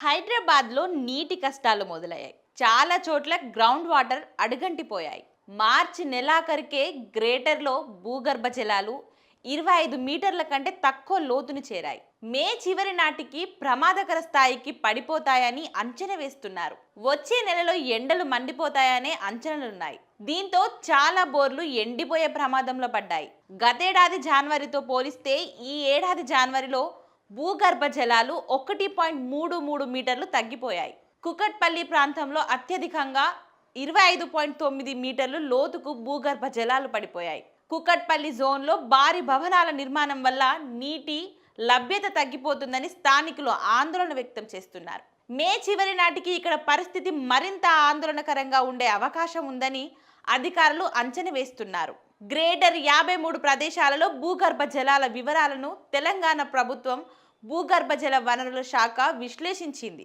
హైదరాబాద్లో నీటి కష్టాలు మొదలయ్యాయి. చాలా చోట్ల గ్రౌండ్ వాటర్ అడుగంటిపోయాయి. మార్చి నెలాఖరికే గ్రేటర్లో భూగర్భ జలాలు ఇరవై ఐదు మీటర్ల కంటే తక్కువ లోతును చేరాయి. మే చివరి నాటికి ప్రమాదకర స్థాయికి పడిపోతాయని అంచనా వేస్తున్నారు. వచ్చే నెలలో ఎండలు మండిపోతాయనే అంచనాలున్నాయి. దీంతో చాలా బోర్లు ఎండిపోయే ప్రమాదంలో పడ్డాయి. గతేడాది జనవరితో పోలిస్తే ఈ ఏడాది జనవరిలో భూగర్భ జలాలు ఒకటి పాయింట్ మూడు మూడు మీటర్లు తగ్గిపోయాయి. కుకట్పల్లి ప్రాంతంలో అత్యధికంగా ఇరవై ఐదు పాయింట్ తొమ్మిది మీటర్లు లోతుకు భూగర్భ జలాలు పడిపోయాయి. కుకట్పల్లి జోన్లో భారీ భవనాల నిర్మాణం వల్ల నీటి లభ్యత తగ్గిపోతుందని స్థానికులు ఆందోళన వ్యక్తం చేస్తున్నారు. మే చివరి నాటికి ఇక్కడ పరిస్థితి మరింత ఆందోళనకరంగా ఉండే అవకాశం ఉందని అధికారులు అంచనా వేస్తున్నారు. గ్రేటర్ యాభై మూడు ప్రదేశాలలో భూగర్భ జలాల వివరాలను తెలంగాణ ప్రభుత్వం భూగర్భ జల వనరుల శాఖ విశ్లేషించింది.